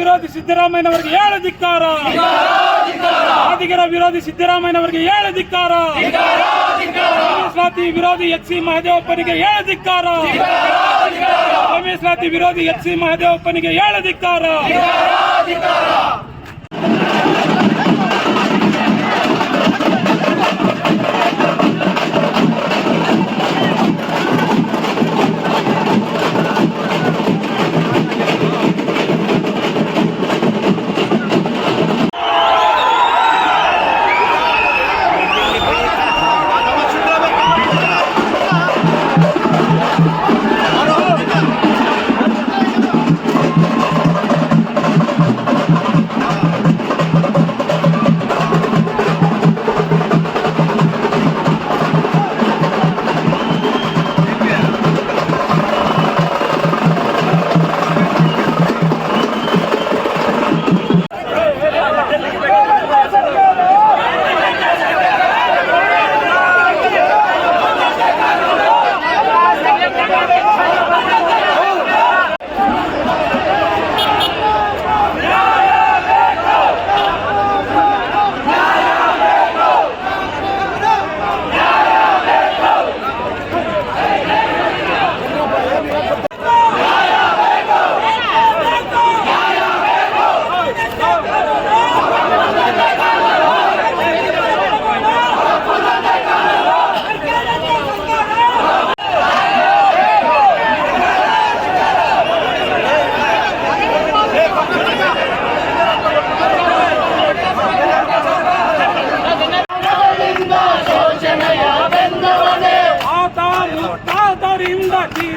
ವಿರೋಧಿ ಸಿದ್ದರಾಮಯ್ಯನವರಿಗೆ ಏಳು ಧಿಕ್ಕಾರ. ಮಾದಿಗರ ವಿರೋಧಿ ಸಿದ್ದರಾಮಯ್ಯನವರಿಗೆ ಏಳು ಧಿಕ್ಕಾರ. ಸ್ವಾತಿ ವಿರೋಧಿ ಎಚ್ ಸಿ ಮಹದೇವಪ್ಪನಿಗೆ ಏಳು ಧಿಕ್ಕಾರ. ಸ್ವಾತಿ ವಿರೋಧಿ ಎಚ್ ಸಿ ಮಹದೇವಪ್ಪನಿಗೆ ಏಳು ಧಿಕ್ಕಾರ.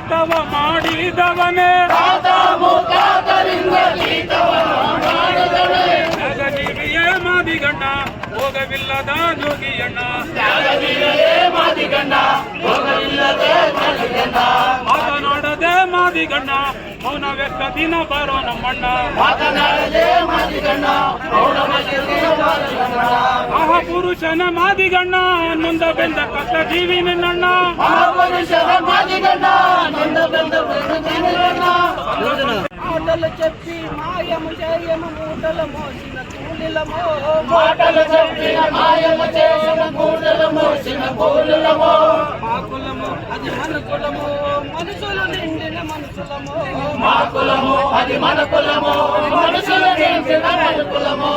ಜೀತವ ಮಾಡಿದವನೇ. ಜಗನಿಗೆ ಮಾದಿಗಣ್ಣ ಹೋಗವಿಲ್ಲದ ಜೋಗಿಯಣ್ಣ ಮಾತನಾಡದೆ ಮಾದಿಗಣ್ಣ ಮೌನ ವ್ಯಕ್ತ ದಿನ ಬಾರೋ ನಮ್ಮಣ್ಣ. ಮಾತನಾಡದೆ ಮಾದಿಗಣ್ಣ ನೊಂದ ಬೆಂದ ಕಷ್ಟ ಜೀವಿ ನಿನ್ನಣ್ಣ మాటలు చెప్పి మాయము చేయము మూటలు మోసిన కూలిలమో మాటలు చెప్పి మాయము చేయము మూటలు మోసిన కూలిలమో మా కులము అది మన కులము మనుషులు నిండిన మనుషులము మా కులము అది మన కులము మనుషులు నిండిన మన కులము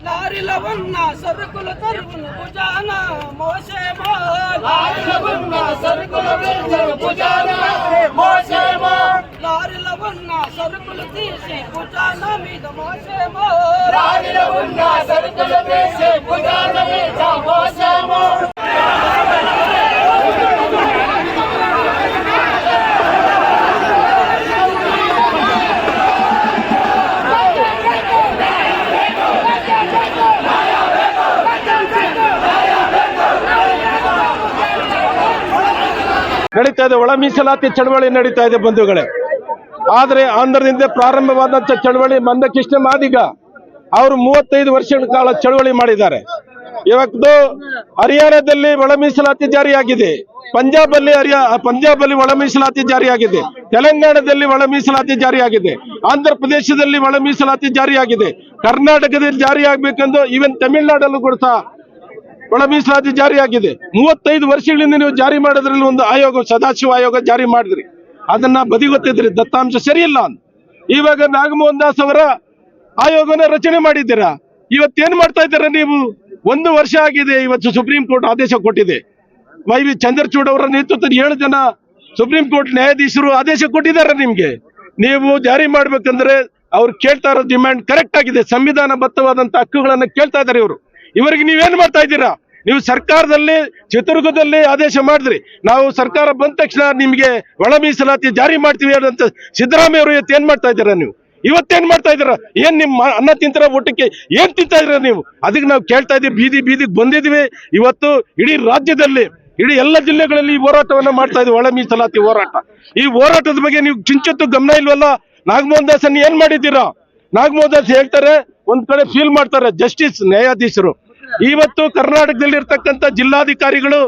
లారీలో ఉన్న సరుకులు తరుగును భుజాన మోసేమో లారీలో ఉన్న సరుకులు తరుగును భుజాన మోసేమో లారీలో ఉన్న సరుకులు తీసి భుజాన మీద మోసేమో లారీలో ఉన్న సరుకులు తీసి భుజాన మీద మోసేమో ನಡೀತಾ ಇದೆ, ಒಳ ಮೀಸಲಾತಿ ಚಳವಳಿ ನಡೀತಾ ಇದೆ ಬಂಧುಗಳೇ. ಆದರೆ ಆಂಧ್ರದಿಂದ ಪ್ರಾರಂಭವಾದಂಥ ಚಳವಳಿ ಮಂದಕೃಷ್ಣ ಮಾದಿಗ, ಅವರು ಮೂವತ್ತೈದು ವರ್ಷಗಳ ಕಾಲ ಚಳವಳಿ ಮಾಡಿದ್ದಾರೆ. ಇವತ್ತು ಹರಿಯಾಣದಲ್ಲಿ ಒಳ ಮೀಸಲಾತಿ ಜಾರಿಯಾಗಿದೆ. ಪಂಜಾಬ್ ಅಲ್ಲಿ ಪಂಜಾಬ್ ಅಲ್ಲಿ ಒಳ ಮೀಸಲಾತಿ ಜಾರಿಯಾಗಿದೆ. ತೆಲಂಗಾಣದಲ್ಲಿ ಒಳ ಮೀಸಲಾತಿ ಜಾರಿಯಾಗಿದೆ. ಆಂಧ್ರ ಪ್ರದೇಶದಲ್ಲಿ ಒಳ ಮೀಸಲಾತಿ ಜಾರಿಯಾಗಿದೆ. ಕರ್ನಾಟಕದಲ್ಲಿ ಜಾರಿಯಾಗಬೇಕೆಂದು ಈವನ್ ತಮಿಳುನಾಡಲ್ಲೂ ಕೂಡ ಸಹ ಒಳ ಮೀಸಲಾತಿ ಜಾರಿಯಾಗಿದೆ. ಮೂವತ್ತೈದು ವರ್ಷಗಳಿಂದ ನೀವು ಜಾರಿ ಮಾಡೋದ್ರಲ್ಲಿ ಒಂದು ಆಯೋಗ, ಸದಾಶಿವ ಆಯೋಗ ಜಾರಿ ಮಾಡಿದ್ರಿ. ಅದನ್ನ ಬದಿಗೊತ್ತಿದ್ರಿ. ದತ್ತಾಂಶ ಸರಿಯಿಲ್ಲ ಅಂತ. ಇವಾಗ ನಾಗಮೋಹನ್ ದಾಸ್ ಅವರ ಆಯೋಗನ ರಚನೆ ಮಾಡಿದ್ದೀರಾ? ಇವತ್ತೇನ್ ಮಾಡ್ತಾ ಇದ್ದೀರಾ ನೀವು? ಒಂದು ವರ್ಷ ಆಗಿದೆ, ಇವತ್ತು ಸುಪ್ರೀಂ ಕೋರ್ಟ್ ಆದೇಶ ಕೊಟ್ಟಿದೆ. ವೈ ವಿ ಚಂದ್ರಚೂಡ್ ಅವರ ನೇತೃತ್ವದ ಏಳು ಜನ ಸುಪ್ರೀಂ ಕೋರ್ಟ್ ನ್ಯಾಯಾಧೀಶರು ಆದೇಶ ಕೊಟ್ಟಿದ್ದಾರೆ ನಿಮ್ಗೆ. ನೀವು ಜಾರಿ ಮಾಡ್ಬೇಕಂದ್ರೆ ಅವ್ರು ಕೇಳ್ತಾ ಇರೋ ಡಿಮ್ಯಾಂಡ್ ಕರೆಕ್ಟ್ ಆಗಿದೆ. ಸಂವಿಧಾನಬದ್ಧವಾದಂತ ಹಕ್ಕುಗಳನ್ನ ಕೇಳ್ತಾ ಇದ್ದಾರೆ ಇವರು. ಇವರಿಗೆ ನೀವೇನ್ ಮಾಡ್ತಾ ಇದ್ದೀರಾ? ನೀವು ಸರ್ಕಾರದಲ್ಲಿ ಚಿತ್ರದುರ್ಗದಲ್ಲಿ ಆದೇಶ ಮಾಡಿದ್ರಿ. ನಾವು ಸರ್ಕಾರ ಬಂದ ತಕ್ಷಣ ನಿಮ್ಗೆ ಒಳ ಮೀಸಲಾತಿ ಜಾರಿ ಮಾಡ್ತೀವಿ ಅಂತ ಸಿದ್ದರಾಮಯ್ಯ ಅವರು ಇವತ್ತು ಏನ್ ಮಾಡ್ತಾ ಇದ್ದೀರಾ ನೀವು? ಇವತ್ತೇನ್ ಮಾಡ್ತಾ ಇದ್ದೀರಾ? ಏನ್ ನಿಮ್ಮ ಅನ್ನ ತಿಂತೀರ ಊಟಕ್ಕೆ? ಏನ್ ತಿಂತಾ ಇದ್ರ ನೀವು? ಅದಕ್ಕೆ ನಾವು ಕೇಳ್ತಾ ಇದ್ದೀವಿ, ಬೀದಿ ಬೀದಿಗೆ ಬಂದಿದ್ವಿ ಇವತ್ತು ಇಡೀ ರಾಜ್ಯದಲ್ಲಿ, ಇಡೀ ಎಲ್ಲ ಜಿಲ್ಲೆಗಳಲ್ಲಿ ಈ ಹೋರಾಟವನ್ನ ಮಾಡ್ತಾ ಇದ್ದೀವಿ, ಒಳ ಮೀಸಲಾತಿ ಹೋರಾಟ. ಈ ಹೋರಾಟದ ಬಗ್ಗೆ ನೀವು ಚಿಂಚತ್ತು ಗಮನ ಇಲ್ವಲ್ಲ? ನಾಗಮೋಹನ್ ದಾಸನ್ ಏನ್ ಮಾಡಿದ್ದೀರಾ? ನಾಗಮೋಹನ್ ದಾಸ್ ಹೇಳ್ತಾರೆ, ಒಂದ್ ಕಡೆ ಫೀಲ್ ಮಾಡ್ತಾರೆ ಜಸ್ಟಿಸ್ ನ್ಯಾಯಾಧೀಶರು. ಇವತ್ತು ಕರ್ನಾಟಕದಲ್ಲಿ ಇರ್ತಕ್ಕಂಥ ಜಿಲ್ಲಾಧಿಕಾರಿಗಳು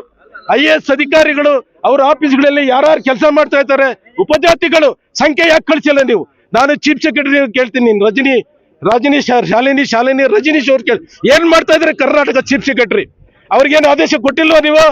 ಐ ಎಸ್ ಅಧಿಕಾರಿಗಳು, ಅವ್ರ ಆಫೀಸ್ಗಳಲ್ಲಿ ಯಾರ್ಯಾರು ಕೆಲಸ ಮಾಡ್ತಾ ಇದ್ದಾರೆ, ಉಪಜಾತಿಗಳು ಸಂಖ್ಯೆ ಯಾಕೆ ಕಳಿಸಿಲ್ಲ ನೀವು? ನಾನು ಚೀಫ್ ಸೆಕ್ರೆಟರಿ ಕೇಳ್ತೀನಿ, ನೀನು ರಜನಿ ರಜನಿ ಶಾಲಿನಿ ಶಾಲಿನಿ ರಜನೀಶ್ ಅವ್ರು ಕೇಳಿ, ಏನ್ ಮಾಡ್ತಾ ಇದ್ದಾರೆ ಕರ್ನಾಟಕ ಚೀಫ್ ಸೆಕ್ರೆಟರಿ? ಅವ್ರಿಗೇನು ಆದೇಶ ಕೊಟ್ಟಿಲ್ವಾ ನೀವು?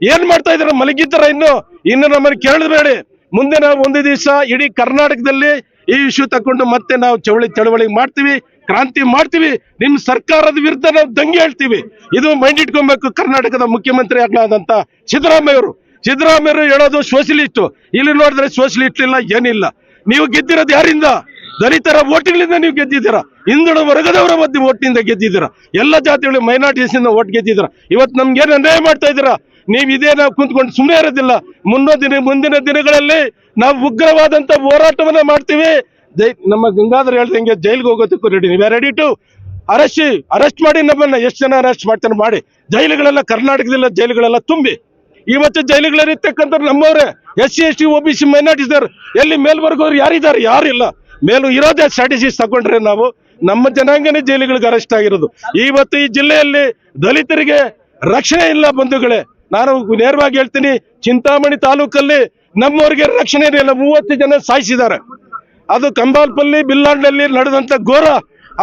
ಏನ್ ಮಾಡ್ತಾ ಇದಾರೆ ಮಲಗಿದ್ದಾರ ಇನ್ನು? ಇನ್ನು ನಮ್ಮನ್ನು ಕೇಳಬೇಡಿ ಮುಂದೆ ನಾವು ಒಂದು ದಿವಸ ಇಡೀ ಕರ್ನಾಟಕದಲ್ಲಿ ಈ ಇಶ್ಯೂ ತಕೊಂಡು ಮತ್ತೆ ನಾವು ಚವಳಿ, ಚಳವಳಿ ಮಾಡ್ತೀವಿ. ಕ್ರಾಂತಿ ಮಾಡ್ತೀವಿ, ನಿಮ್ ಸರ್ಕಾರದ ವಿರುದ್ಧ ನಾವು ದಂಗೆ ಹೇಳ್ತೀವಿ. ಇದು ಮೈಂಡ್ ಇಟ್ಕೊಬೇಕು ಕರ್ನಾಟಕದ ಮುಖ್ಯಮಂತ್ರಿ ಆಗ್ಲಾದಂತ ಸಿದ್ದರಾಮಯ್ಯ ಅವರು ಸಿದ್ದರಾಮಯ್ಯರು ಹೇಳೋದು ಸೋಷಲಿಸ್ಟ್ ಇಲ್ಲಿ ನೋಡಿದ್ರೆ ಸೋಷಲಿಸ್ಟ್ ಇಲ್ಲ ಏನಿಲ್ಲ. ನೀವು ಗೆದ್ದಿರೋದು ಯಾರಿಂದ? ದಲಿತರ ಓಟ್ಗಳಿಂದ ನೀವು ಗೆದ್ದಿದ್ದೀರಾ? ಹಿಂದುಳಿದ ವರ್ಗದವರ ಮಧ್ಯೆ ಓಟ್ನಿಂದ ಗೆದ್ದಿದ್ದೀರಾ? ಎಲ್ಲ ಜಾತಿಗಳು ಮೈನಾರಿಟೀಸ್ ಇಂದ ಓಟ್ ಗೆದ್ದಿದ್ದೀರಾ? ಇವತ್ತು ನಮ್ಗೇನು ಅನ್ಯಾಯ ಮಾಡ್ತಾ ಇದ್ದೀರಾ? ನೀವು ಇದೇ ನಾವು ಕುಂತ್ಕೊಂಡು ಸುಮ್ಮನೆ ಇರೋದಿಲ್ಲ. ಮುನ್ನೋ ದಿನ, ಮುಂದಿನ ದಿನಗಳಲ್ಲಿ ನಾವು ಉಗ್ರವಾದಂತ ಹೋರಾಟವನ್ನ ಮಾಡ್ತೀವಿ. ಜೈ ನಮ್ಮ ಗಂಗಾಧರ್ ಹೇಳ್ದಂಗೆ ಜೈಲ್ಗೆ ಹೋಗೋದಕ್ಕೂ ರೆಡಿ ನೀವು ರೆಡಿ ಟು ಅರೆಸ್ಟ್ ಅರೆಸ್ಟ್ ಮಾಡಿ ನಮ್ಮನ್ನ ಎಷ್ಟು ಜನ ಅರೆಸ್ಟ್ ಮಾಡ್ತಾನೆ ಮಾಡಿ. ಜೈಲುಗಳೆಲ್ಲ ಕರ್ನಾಟಕದಲ್ಲ ಜೈಲುಗಳೆಲ್ಲ ತುಂಬಿ. ಇವತ್ತು ಜೈಲುಗಳಿರ್ತಕ್ಕಂಥ ನಮ್ಮವ್ರೆ. S C S T O B C ಮೈನಾರಿಟಿದವ್ರು ಎಲ್ಲಿ ಮೇಲ್ವರ್ಗವ್ರು ಯಾರಿದ್ದಾರೆ? ಯಾರಿಲ್ಲ ಮೇಲೂ ಇರೋದೇ ಸ್ಟ್ರಾಟಜೀಸ್ ತಗೊಂಡ್ರೆ ನಾವು ನಮ್ಮ ಜನಾಂಗನೇ ಜೈಲುಗಳಿಗೆ ಅರೆಸ್ಟ್ ಆಗಿರೋದು. ಇವತ್ತು ಈ ಜಿಲ್ಲೆಯಲ್ಲಿ ದಲಿತರಿಗೆ ರಕ್ಷಣೆ ಇಲ್ಲ ಬಂಧುಗಳೇ. ನಾನು ನೇರವಾಗಿ ಹೇಳ್ತೀನಿ, ಚಿಂತಾಮಣಿ ತಾಲೂಕಲ್ಲಿ ನಮ್ಮವ್ರಿಗೆ ರಕ್ಷಣೆ ಇಲ್ಲ. ಮೂವತ್ತು ಜನ ಸಾಯಿಸಿದ್ದಾರೆ. ಅದು ಕಂಬಾಲ್ಪಲ್ಲಿ ಬಿಲ್ಲಾಂಡಲ್ಲಿ ನಡೆದಂಥ ಘೋರ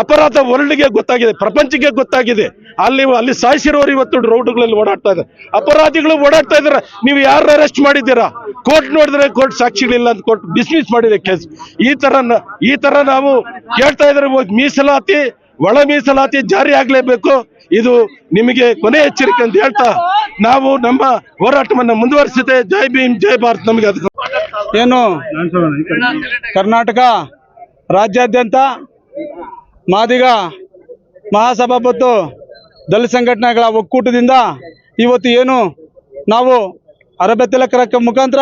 ಅಪರಾಧ ವರ್ಲ್ಡ್ಗೆ ಗೊತ್ತಾಗಿದೆ, ಪ್ರಪಂಚಕ್ಕೆ ಗೊತ್ತಾಗಿದೆ. ಅಲ್ಲಿ ಅಲ್ಲಿ ಸಾಯಿಸಿರೋರು ಇವತ್ತು ರೋಡ್ಗಳಲ್ಲಿ ಓಡಾಡ್ತಾ ಇದ್ದಾರೆ. ಅಪರಾಧಿಗಳು ಓಡಾಡ್ತಾ ಇದ್ದಾರೆ. ನೀವು ಯಾರು ಅರೆಸ್ಟ್ ಮಾಡಿದ್ದೀರಾ? ಕೋರ್ಟ್ ನೋಡಿದ್ರೆ ಕೋರ್ಟ್ ಸಾಕ್ಷಿಗಳಿಲ್ಲ ಅಂತ ಕೋರ್ಟ್ ಡಿಸ್ಮಿಸ್ ಮಾಡಿದೆ ಕೇಸ್ ಈ ತರ ಈ ತರ ನಾವು ಕೇಳ್ತಾ ಇದ್ರೆ ಮೀಸಲಾತಿ, ಒಳ ಮೀಸಲಾತಿ ಜಾರಿ ಆಗ್ಲೇಬೇಕು. ಇದು ನಿಮಗೆ ಕೊನೆ ಎಚ್ಚರಿಕೆ ಅಂತ ಹೇಳ್ತಾ ನಾವು ನಮ್ಮ ಹೋರಾಟವನ್ನು ಮುಂದುವರಿಸಿದೆ ಜೈ ಭೀಮ್, ಜೈ ಭಾರತ್. ನಮಗೆ ಅದಕ್ಕೆ ಏನು? ಕರ್ನಾಟಕ ರಾಜ್ಯಾದ್ಯಂತ ಮಾದಿಗ ಮಹಾಸಭಾ ಮತ್ತು ದಲಿತ ಸಂಘಟನೆಗಳ ಒಕ್ಕೂಟದಿಂದ ಇವತ್ತು ಏನು ನಾವು ಅರಬೆತ್ತಲ ಕರಕ ಮುಖಾಂತರ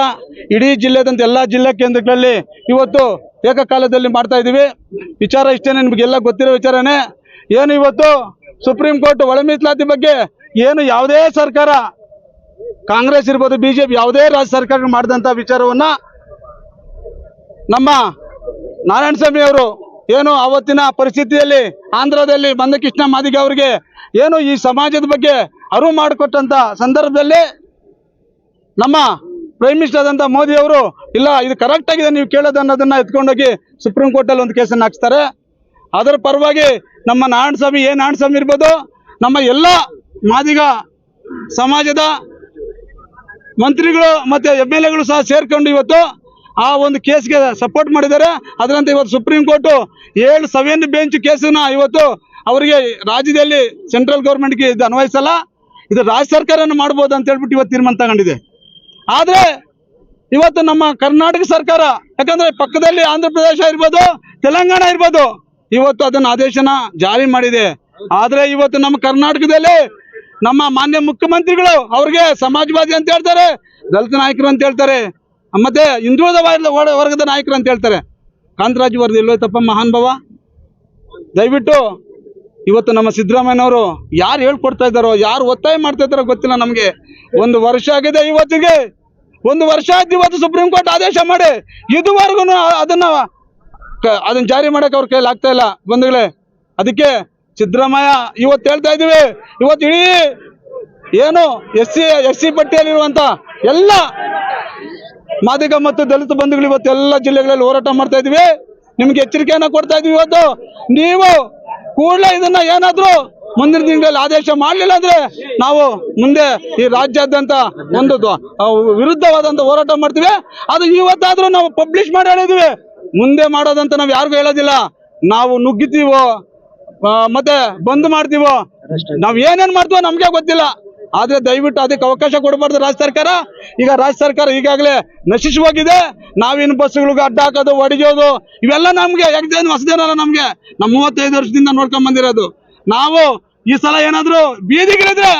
ಇಡೀ ಜಿಲ್ಲೆದಂತ ಎಲ್ಲ ಜಿಲ್ಲಾ ಕೇಂದ್ರಗಳಲ್ಲಿ ಇವತ್ತು ಏಕಕಾಲದಲ್ಲಿ ಮಾಡ್ತಾ ಇದ್ದೀವಿ. ವಿಚಾರ ಇಷ್ಟೇನೆ, ನಿಮಗೆಲ್ಲ ಗೊತ್ತಿರೋ ವಿಚಾರನೇ. ಏನು ಇವತ್ತು ಸುಪ್ರೀಂ ಕೋರ್ಟ್ ಒಳ ಮೀಸಲಾತಿ ಬಗ್ಗೆ ಏನು ಯಾವುದೇ ಸರ್ಕಾರ ಕಾಂಗ್ರೆಸ್ ಇರ್ಬೋದು, ಬಿಜೆಪಿ ಯಾವುದೇ ರಾಜ್ಯ ಸರ್ಕಾರ ಮಾಡಿದಂಥ ವಿಚಾರವನ್ನ ನಮ್ಮ ನಾರಾಯಣ ಸ್ವಾಮಿ ಅವರು ಏನು ಅವತ್ತಿನ ಪರಿಸ್ಥಿತಿಯಲ್ಲಿ ಆಂಧ್ರದಲ್ಲಿ ಮಂದಕೃಷ್ಣ ಮಾದಿಗ ಅವರಿಗೆ ಏನು ಈ ಸಮಾಜದ ಬಗ್ಗೆ ಅರಿವು ಮಾಡಿಕೊಟ್ಟಂತ ಸಂದರ್ಭದಲ್ಲಿ ನಮ್ಮ ಪ್ರೈಮ್ ಮಿನಿಸ್ಟರ್ ಆದಂಥ ಮೋದಿ ಅವರು, ಇಲ್ಲ, ಇದು ಕರೆಕ್ಟ್ ಆಗಿದೆ, ನೀವು ಕೇಳೋದು ಅನ್ನೋದನ್ನ ಎತ್ಕೊಂಡೋಗಿ ಸುಪ್ರೀಂ ಕೋರ್ಟಲ್ಲಿ ಒಂದು ಕೇಸನ್ನು ಹಾಕ್ಸ್ತಾರೆ. ಅದರ ಪರವಾಗಿ ನಮ್ಮ ನಾರಾಯಣ ಸ್ವಾಮಿ ಏ ನಾರಾಯಣ ಸ್ವಾಮಿ ಇರ್ಬೋದು, ನಮ್ಮ ಎಲ್ಲ ಮಾದಿಗ ಸಮಾಜದ ಮಂತ್ರಿಗಳು ಮತ್ತೆ ಎಂ ಎಲ್ ಎಗಳು ಸಹ ಸೇರ್ಕೊಂಡು ಇವತ್ತು ಆ ಒಂದು ಕೇಸ್ಗೆ ಸಪೋರ್ಟ್ ಮಾಡಿದ್ದಾರೆ. ಅದರಂತೆ ಇವತ್ತು ಸುಪ್ರೀಂ ಕೋರ್ಟ್ ಏಳು ಸೆವೆನ್ ಬೆಂಚ್ ಕೇಸನ್ನ ಇವತ್ತು ಅವರಿಗೆ ರಾಜ್ಯದಲ್ಲಿ ಸೆಂಟ್ರಲ್ ಗೌರ್ಮೆಂಟ್ಗೆ ಇದು ಅನ್ವಯಿಸಲ್ಲ. ಇದು ರಾಜ್ಯ ಸರ್ಕಾರನ ಮಾಡ್ಬೋದು ಅಂತ ಹೇಳ್ಬಿಟ್ಟು ಇವತ್ತು ತೀರ್ಮಾನ ತಗೊಂಡಿದೆ. ಆದರೆ ಇವತ್ತು ನಮ್ಮ ಕರ್ನಾಟಕ ಸರ್ಕಾರ, ಯಾಕಂದ್ರೆ ಪಕ್ಕದಲ್ಲಿ ಆಂಧ್ರ ಪ್ರದೇಶ ಇರ್ಬೋದು, ತೆಲಂಗಾಣ ಇರ್ಬೋದು, ಇವತ್ತು ಅದನ್ನ ಆದೇಶನ ಜಾರಿ ಮಾಡಿದೆ. ಆದರೆ ಇವತ್ತು ನಮ್ಮ ಕರ್ನಾಟಕದಲ್ಲಿ ನಮ್ಮ ಮಾನ್ಯ ಮುಖ್ಯಮಂತ್ರಿಗಳು ಅವ್ರಿಗೆ ಸಮಾಜವಾದಿ ಅಂತ ಹೇಳ್ತಾರೆ, ದಲಿತ ನಾಯಕರು ಅಂತ ಹೇಳ್ತಾರೆ, ಮತ್ತೆ ಹಿಂದುಳಿದ ವರ್ಗ- ವರ್ಗದ ನಾಯಕರು ಅಂತ ಹೇಳ್ತಾರೆ. ಕಾಂತರಾಜ್ ಇಲ್ವೋ ತಪ್ಪ ಮಹಾನ್ ದಯವಿಟ್ಟು ಇವತ್ತು ನಮ್ಮ ಸಿದ್ದರಾಮಯ್ಯನವರು ಯಾರು ಹೇಳ್ಕೊಡ್ತಾ ಇದ್ದಾರೋ, ಯಾರು ಒತ್ತಾಯ ಮಾಡ್ತಾ ಇದ್ದಾರೋ ಗೊತ್ತಿಲ್ಲ ನಮಗೆ. ಒಂದು ವರ್ಷ ಆಗಿದೆ ಇವತ್ತಿಗೆ. ಒಂದು ವರ್ಷ ಆಯ್ತು ಇವತ್ತು ಸುಪ್ರೀಂ ಕೋರ್ಟ್ ಆದೇಶ ಮಾಡಿ. ಇದುವರೆಗೂ ಅದನ್ನು ಅದನ್ನ ಜಾರಿ ಮಾಡಕ್ಕೆ ಅವ್ರ ಕೈಲಿ ಆಗ್ತಾ ಇಲ್ಲ. ಬಂಧುಗಳೇ, ಅದಕ್ಕೆ ಸಿದ್ದರಾಮಯ್ಯ, ಇವತ್ತು ಹೇಳ್ತಾ ಇದೀವಿ ಇವತ್ತು ಇಡೀ ಏನು ಎಸ್ ಸಿ ಎಸ್ ಸಿ ಪಟ್ಟಿಯಲ್ಲಿರುವಂತ ಎಲ್ಲ ಮಾದಿಗ ಮತ್ತು ದಲಿತ ಬಂಧುಗಳು ಇವತ್ತು ಎಲ್ಲ ಜಿಲ್ಲೆಗಳಲ್ಲಿ ಹೋರಾಟ ಮಾಡ್ತಾ ಇದೀವಿ ನಿಮ್ಗೆ ಎಚ್ಚರಿಕೆಯನ್ನ ಕೊಡ್ತಾ ಇದೀವಿ ಇವತ್ತು. ನೀವು ಕೂಡಲೇ ಇದನ್ನ ಏನಾದರೂ ಮುಂದಿನ ತಿಂಗಳಲ್ಲಿ ಆದೇಶ ಮಾಡಲಿಲ್ಲ ಅಂದ್ರೆ ನಾವು ಮುಂದೆ ಈ ರಾಜ್ಯಾದ್ಯಂತ ಒಂದು ವಿರುದ್ಧವಾದಂತ ಹೋರಾಟ ಮಾಡ್ತೀವಿ. ಅದು ಇವತ್ತಾದ್ರೂ ನಾವು ಪಬ್ಲಿಷ್ ಮಾಡಿ ಹೇಳಿದೀವಿ ಮುಂದೆ ಮಾಡೋದಂತ ನಾವು ಯಾರಿಗೂ ಹೇಳೋದಿಲ್ಲ. ನಾವು ನುಗ್ಗಿತೀವೋ ಮತ್ತೆ ಬಂದ್ ಮಾಡ್ತೀವೋ? ನಾವ್ ಏನೇನ್ ಮಾಡ್ತೀವೋ ನಮ್ಗೆ ಗೊತ್ತಿಲ್ಲ. ಆದ್ರೆ ದಯವಿಟ್ಟು ಅದಕ್ಕೆ ಅವಕಾಶ ಕೊಡಬಾರ್ದು ರಾಜ್ಯ ಸರ್ಕಾರ. ಈಗ ರಾಜ್ಯ ಸರ್ಕಾರ ಈಗಾಗಲೇ ನಶಿಸಿ ಹೋಗಿದೆ ನಾವಿನ್ ಬಸ್ಗಳಿಗೆ ಅಡ್ಡ ಹಾಕೋದು ಹೊಡಿಯೋದು ಇವೆಲ್ಲ ನಮ್ಗೆ ಯಾಕಂದ್ರೆ ಹೊಸದೇನಲ್ಲ ನಮ್ಗೆ. ನಮ್ ಮೂವತ್ತೈದು ವರ್ಷದಿಂದ ನೋಡ್ಕೊಂಡ್ ಬಂದಿರೋದು. ನಾವು ಈ ಸಲ ಏನಾದ್ರು ಬೀದಿಗಿಳಿದ್ರೆ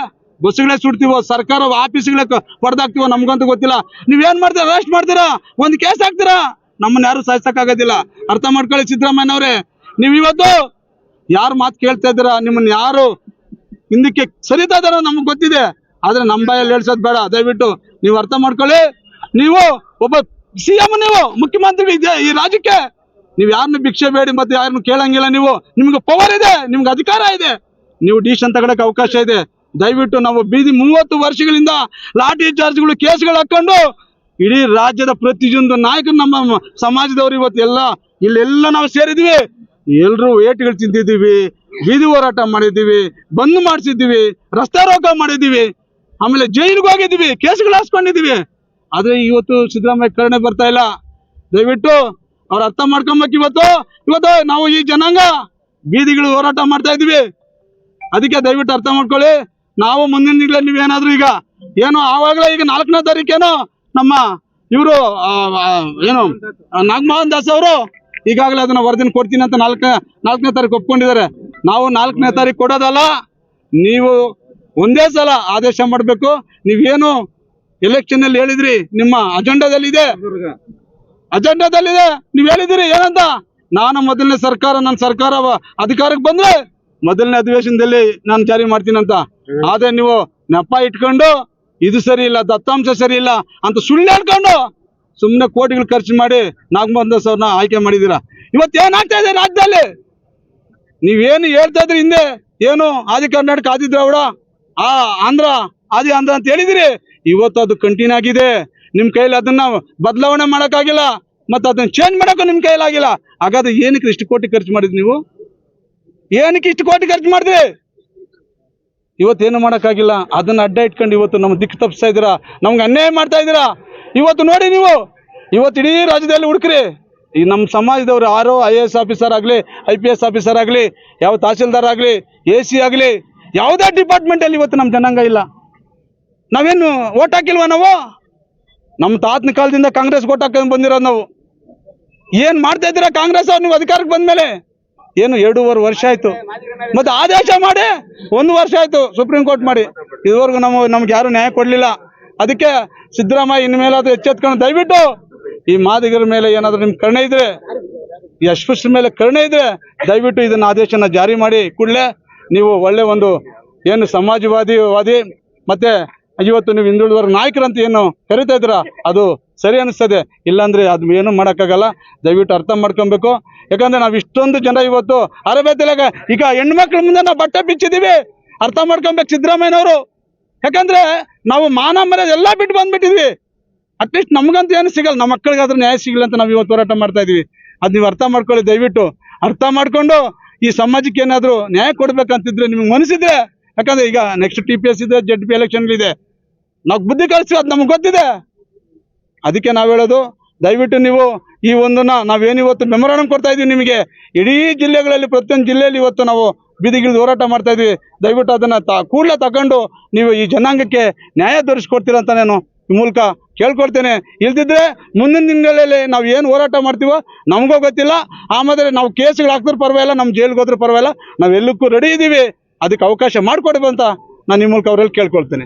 ಬಸ್ಗಳೇ ಸುಡ್ತೀವೋ ಸರ್ಕಾರ ಆಫೀಸ್ಗಳೇ ಹೊಡೆದಾಕ್ತಿವೋ ನಮ್ಗಂತೂ ಗೊತ್ತಿಲ್ಲ. ನೀವೇನ್ ಮಾಡ್ತೀರಾ? ಅರೆಸ್ಟ್ ಮಾಡ್ತೀರಾ? ಒಂದ್ ಕೇಸ್ ಹಾಕ್ತೀರಾ? ನಮ್ಮನ್ನ ಯಾರು ಸಾಯಿಸಕ್ಕಾಗೋದಿಲ್ಲ. ಅರ್ಥ ಮಾಡ್ಕೊಳ್ಳಿ ಸಿದ್ದರಾಮಯ್ಯನವ್ರೆ. ನೀವ್ ಇವತ್ತು ಯಾರು ಮಾತು ಕೇಳ್ತಾ ಇದ್ದೀರಾ? ನಿಮ್ಮನ್ನ ಯಾರು ಹಿಂದಕ್ಕೆ ಸರಿತಾ ಇದಾರೋ ನಮ್ಗೆ ಗೊತ್ತಿದೆ. ಆದ್ರೆ ನಮ್ಮ ಬಾಯಲ್ಲಿ ಹೇಳ್ಸೋದು ಬೇಡ. ದಯವಿಟ್ಟು ನೀವು ಅರ್ಥ ಮಾಡ್ಕೊಳ್ಳಿ. ನೀವು ಒಬ್ಬ ಸಿ ಎಂ ನೀವು, ಮುಖ್ಯಮಂತ್ರಿ ಇದೆ ಈ ರಾಜ್ಯಕ್ಕೆ. ನೀವು ಯಾರನ್ನು ಭಿಕ್ಷೆ ಬೇಡಿ ಮತ್ತೆ ಯಾರನ್ನು ಕೇಳಂಗಿಲ್ಲ ನೀವು. ನಿಮ್ಗೆ ಪವರ್ ಇದೆ, ನಿಮ್ಗೆ ಅಧಿಕಾರ ಇದೆ. ನೀವು ಡಿಸಿಷನ್ ತಗೊಳಕ್ಕೆ ಅವಕಾಶ ಇದೆ. ದಯವಿಟ್ಟು ನಾವು ಬೀದಿ ಮೂವತ್ತು ವರ್ಷಗಳಿಂದ ಲಾಠಿ ಚಾರ್ಜ್ಗಳು, ಕೇಸ್ಗಳು ಹಾಕೊಂಡು ಇಡೀ ರಾಜ್ಯದ ಪ್ರತಿಯೊಂದು ನಾಯಕರು ನಮ್ಮ ಸಮಾಜದವರು ಇವತ್ತು ಎಲ್ಲ ಇಲ್ಲೆಲ್ಲ ನಾವು ಸೇರಿದ್ವಿ. ಎಲ್ರು ವೇಟ್ಗಳು ತಿಂತಿದ್ದೀವಿ ಬೀದಿ ಹೋರಾಟ ಮಾಡಿದ್ದೀವಿ, ಬಂದ್ ಮಾಡಿಸಿದ್ದೀವಿ, ರಸ್ತೆ ರೋಗ ಮಾಡಿದ್ದೀವಿ, ಆಮೇಲೆ ಜೈಲಿಗೆ ಹೋಗಿದ್ದೀವಿ, ಕೇಸ್ಗಳು ಹಾಸ್ಕೊಂಡಿದ್ದೀವಿ. ಆದ್ರೆ ಇವತ್ತು ಸಿದ್ದರಾಮಯ್ಯ ಕರುಣೆ ಬರ್ತಾ ಇಲ್ಲ. ದಯವಿಟ್ಟು ಅವ್ರು ಅರ್ಥ ಮಾಡ್ಕೊಬೇಕು ಇವತ್ತು. ಇವತ್ತು ನಾವು ಈ ಜನಾಂಗ ಬೀದಿಗಳು ಹೋರಾಟ ಮಾಡ್ತಾ ಇದ್ದೀವಿ. ಅದಕ್ಕೆ ದಯವಿಟ್ಟು ಅರ್ಥ ಮಾಡ್ಕೊಳ್ಳಿ. ನಾವು ಮುಂದಿನ ದಿನಗಳಲ್ಲಿ ನೀವೇನಾದ್ರೂ ಈಗ ಏನು ಆವಾಗಲೇ ಈಗ ನಾಲ್ಕನೇ ತಾರೀಕೇನೋ ನಮ್ಮ ಇವರು ಏನು, ನಾಗಮೋಹನ್ ದಾಸ್ ಅವರು ಈಗಾಗಲೇ ಅದನ್ನ ವರದಿನ ಕೊಡ್ತೀನಿ ಅಂತ ನಾಲ್ಕ ನಾಲ್ಕನೇ ತಾರೀಕು ಒಪ್ಕೊಂಡಿದ್ದಾರೆ. ನಾವು ನಾಲ್ಕನೇ ತಾರೀಕು ಕೊಡೋದಲ್ಲ, ನೀವು ಒಂದೇ ಸಲ ಆದೇಶ ಮಾಡಬೇಕು. ನೀವೇನು ಎಲೆಕ್ಷನ್ ಅಲ್ಲಿ ಹೇಳಿದ್ರಿ, ನಿಮ್ಮ ಅಜೆಂಡಾದಲ್ಲಿದೆ. ಅಜೆಂಡಾದಲ್ಲಿದೆ, ನೀವ್ ಹೇಳಿದಿರಿ ಏನಂತ? ನಾನು ಮೊದಲನೇ ಸರ್ಕಾರ, ನನ್ನ ಸರ್ಕಾರ ಅಧಿಕಾರಕ್ಕೆ ಬಂದ್ರೆ ಮೊದಲನೇ ಅಧಿವೇಶನದಲ್ಲಿ ನಾನು ಜಾರಿ ಮಾಡ್ತೀನಿ ಅಂತ. ಆದ್ರೆ ನೀವು ನೆಪ ಇಟ್ಕೊಂಡು, ಇದು ಸರಿ ಇಲ್ಲ, ದತ್ತಾಂಶ ಸರಿ ಇಲ್ಲ ಅಂತ ಸುಳ್ಳು ಹೇಳ್ಕೊಂಡು ಸುಮ್ಮನೆ ಕೋಟಿಗಳು ಖರ್ಚು ಮಾಡಿ ನಾಗಮೋಹನ್ ಸರ್ನ ಆಯ್ಕೆ ಮಾಡಿದ್ದೀರಾ? ಇವತ್ತು ಏನಾಗ್ತಾ ಇದೆ ರಾಜ್ಯದಲ್ಲಿ? ನೀವೇನು ಹೇಳ್ತಾ ಇದ್ರಿ ಹಿಂದೆ? ಏನು ಆದಿ ಕರ್ನಾಟಕ ಆದಿ ದ್ರಾವಿಡ? ಆ ಆಂಧ್ರ, ಆದಿ ಆಂಧ್ರ ಅಂತ ಹೇಳಿದಿರಿ. ಇವತ್ತು ಅದು ಕಂಟಿನ್ಯೂ ಆಗಿದೆ. ನಿಮ್ಮ ಕೈಯಲ್ಲಿ ಅದನ್ನ ಬದಲಾವಣೆ ಮಾಡೋಕ್ಕಾಗಿಲ್ಲ. ಮತ್ತು ಅದನ್ನ ಚೇಂಜ್ ಮಾಡೋಕ್ಕೂ ಕೈಯಲ್ಲಿ ಆಗಿಲ್ಲ. ಹಾಗಾದ್ರೆ ಏನಕ್ಕೆ ಇಷ್ಟು ಕೋಟಿ ಖರ್ಚು ಮಾಡಿದ್ರಿ ನೀವು? ಏನಕ್ಕೆ ಇಷ್ಟು ಕೋಟಿ ಖರ್ಚು ಮಾಡಿದ್ರಿ? ಇವತ್ತೇನು ಮಾಡೋಕ್ಕಾಗಿಲ್ಲ. ಅದನ್ನ ಅಡ್ಡ ಇಟ್ಕೊಂಡು ಇವತ್ತು ನಮ್ಮ ದಿಕ್ಕು ತಪ್ಪಿಸ್ತಾ ಇದ್ದೀರಾ? ನಮ್ಗೆ ಅನ್ಯಾಯ ಮಾಡ್ತಾ ಇದ್ದೀರಾ? ಇವತ್ತು ನೋಡಿ ನೀವು. ಇವತ್ತು ಇಡೀ ರಾಜ್ಯದಲ್ಲಿ ಹುಡುಕ್ರಿ. ಈ ನಮ್ಮ ಸಮಾಜದವ್ರು ಯಾರೋ ಐ ಎ ಎಸ್ ಆಫೀಸರ್ ಆಗಲಿ ಐ ಪಿ ಎಸ್ ಆಫೀಸರ್ ಆಗಲಿ, ಯಾವ ತಹಸೀಲ್ದಾರ್ ಆಗಲಿ ಎ ಸಿ ಆಗಲಿ, ಯಾವುದೇ ಡಿಪಾರ್ಟ್ಮೆಂಟಲ್ಲಿ ಇವತ್ತು ನಮ್ಮ ಜನಾಂಗ ಇಲ್ಲ. ನಾವೇನು ಓಟ್ ಹಾಕಿಲ್ವ ನಾವು? ನಮ್ಮ ತಾತನ ಕಾಲದಿಂದ ಕಾಂಗ್ರೆಸ್ ಓಟ್ ಹಾಕೊಂಡು ಬಂದಿರೋದು ನಾವು. ಏನು ಮಾಡ್ತಾ ಇದ್ದೀರಾ ಕಾಂಗ್ರೆಸ್ ಅವ್ರು ನೀವು ಅಧಿಕಾರಕ್ಕೆ ಬಂದಮೇಲೆ? ಏನು ಎರಡೂವರೆ ವರ್ಷ ಆಯಿತು. ಮತ್ತು ಆದೇಶ ಮಾಡಿ, ಒಂದು ವರ್ಷ ಆಯಿತು ಸುಪ್ರೀಂ ಕೋರ್ಟ್ ಮಾಡಿ. ಇದುವರೆಗೂ ನಮ್ಮ ನಮ್ಗೆ ಯಾರು ನ್ಯಾಯ ಕೊಡಲಿಲ್ಲ. ಅದಕ್ಕೆ ಸಿದ್ದರಾಮಯ್ಯ ಇನ್ಮೇಲೆ ಅದು ಎಚ್ಚೆತ್ಕೊಂಡು ದಯವಿಟ್ಟು ಈ ಮಾದಿಗರ ಮೇಲೆ ಏನಾದರೂ ನಿಮ್ ಕರುಣೆ ಇದ್ರೆ, ಈ ಅಸ್ಪೃಶ್ಯರ ಮೇಲೆ ಕರುಣೆ ಇದ್ರೆ ದಯವಿಟ್ಟು ಇದನ್ನ ಆದೇಶನ ಜಾರಿ ಮಾಡಿ ಕೂಡಲೇ ನೀವು ಒಳ್ಳೆ ಒಂದು ಏನು ಸಮಾಜವಾದಿ ವಾದಿ ಮತ್ತೆ ಇವತ್ತು ನೀವು ಹಿಂದುಳಿದವರ ನಾಯಕರು ನಾಯಕರಂತ ಏನು ಕರಿತಾ ಇದ್ದೀರಾ, ಅದು ಸರಿ ಅನಿಸ್ತದೆ. ಇಲ್ಲಾಂದ್ರೆ ಅದು ಏನು ಮಾಡೋಕ್ಕಾಗಲ್ಲ. ದಯವಿಟ್ಟು ಅರ್ಥ ಮಾಡ್ಕೊಬೇಕು. ಯಾಕಂದ್ರೆ ನಾವು ಇಷ್ಟೊಂದು ಜನ ಇವತ್ತು ಅರಬೇತಿಲಾಗ ಈಗ ಹೆಣ್ಮಕ್ಳ ಮುಂದೆ ನಾವು ಬಟ್ಟೆ ಬಿಚ್ಚಿದೀವಿ ಅರ್ಥ ಮಾಡ್ಕೊಬೇಕು ಸಿದ್ದರಾಮಯ್ಯನವರು. ಯಾಕಂದ್ರೆ ನಾವು ಮಾನ ಮರ್ಯಾದೆ ಎಲ್ಲ ಬಿಟ್ಟು ಬಂದ್ಬಿಟ್ಟಿದ್ವಿ. ಅಟ್ಲೀಸ್ಟ್ ನಮ್ಗಂತೂ ಏನು ಸಿಗಲ್ಲ. ನಮ್ಮ ಮಕ್ಕಳಿಗಾದ್ರೂ ನ್ಯಾಯ ಸಿಗಲ್ಲ ಅಂತ ನಾವು ಇವತ್ತು ಹೋರಾಟ ಮಾಡ್ತಾ ಇದೀವಿ. ಅದ್ ನೀವು ಅರ್ಥ ಮಾಡ್ಕೊಳ್ಳಿ ದಯವಿಟ್ಟು. ಅರ್ಥ ಮಾಡ್ಕೊಂಡು ಈ ಸಮಾಜಕ್ಕೆ ಏನಾದರೂ ನ್ಯಾಯ ಕೊಡ್ಬೇಕಂತಿದ್ರೆ ನಿಮ್ಗೆ ಮನಸ್ಸಿದ್ರೆ ಯಾಕಂದ್ರೆ ಈಗ ನೆಕ್ಸ್ಟ್ ಟಿ ಪಿ ಎಸ್ ಇದೆ ಜೆಡ್ ಪಿ ಇದೆ ನಾವು ಬುದ್ಧಿ ಕಳಿಸಿ ಅದು ನಮ್ಗೆ ಗೊತ್ತಿದೆ. ಅದಕ್ಕೆ ನಾವು ಹೇಳೋದು ದಯವಿಟ್ಟು ನೀವು ಈ ಒಂದನ್ನ ನಾವೇನಿವತ್ತು ಮೆಮೊರಾಂಡಮ್ ಕೊಡ್ತಾ ಇದ್ದೀವಿ ನಿಮಗೆ? ಇಡೀ ಜಿಲ್ಲೆಗಳಲ್ಲಿ, ಪ್ರತಿಯೊಂದು ಜಿಲ್ಲೆಯಲ್ಲಿ ಇವತ್ತು ನಾವು ಬೀದಿಗಿಳಿದು ಹೋರಾಟ ಮಾಡ್ತಾ ಇದೀವಿ. ದಯವಿಟ್ಟು ಅದನ್ನ ತ, ಕೂಡಲೇ ತಗೊಂಡು ನೀವು ಈ ಜನಾಂಗಕ್ಕೆ ನ್ಯಾಯ ದೊರಕಿಸ್ಕೊಡ್ತೀರ ಅಂತ ನಾನು ಈ ಮೂಲಕ ಕೇಳ್ಕೊಡ್ತೇನೆ ಇಲ್ದಿದ್ರೆ ಮುಂದಿನ ದಿನಗಳಲ್ಲಿ ನಾವು ಏನು ಹೋರಾಟ ಮಾಡ್ತೀವೋ ನಮಗೂ ಗೊತ್ತಿಲ್ಲ. ಆಮೇಲೆ ನಾವು ಕೇಸ್ಗಳು ಹಾಕಿದ್ರೂ ಪರವಾಗಿಲ್ಲ ನಮ್ಮ ಜೈಲ್ಗೆ ಹೋದ್ರೂ ಪರವಾಗಿಲ್ಲ. ನಾವೆಲ್ಲಕ್ಕೂ ರೆಡಿ ಇದ್ದೀವಿ ಅದಕ್ಕೆ ಅವಕಾಶ ಮಾಡಿಕೊಡ್ಬೇಕು ಅಂತ ನಾನು ಈ ಮೂಲಕ ಅವರಲ್ಲಿ ಕೇಳ್ಕೊಳ್ತೇನೆ.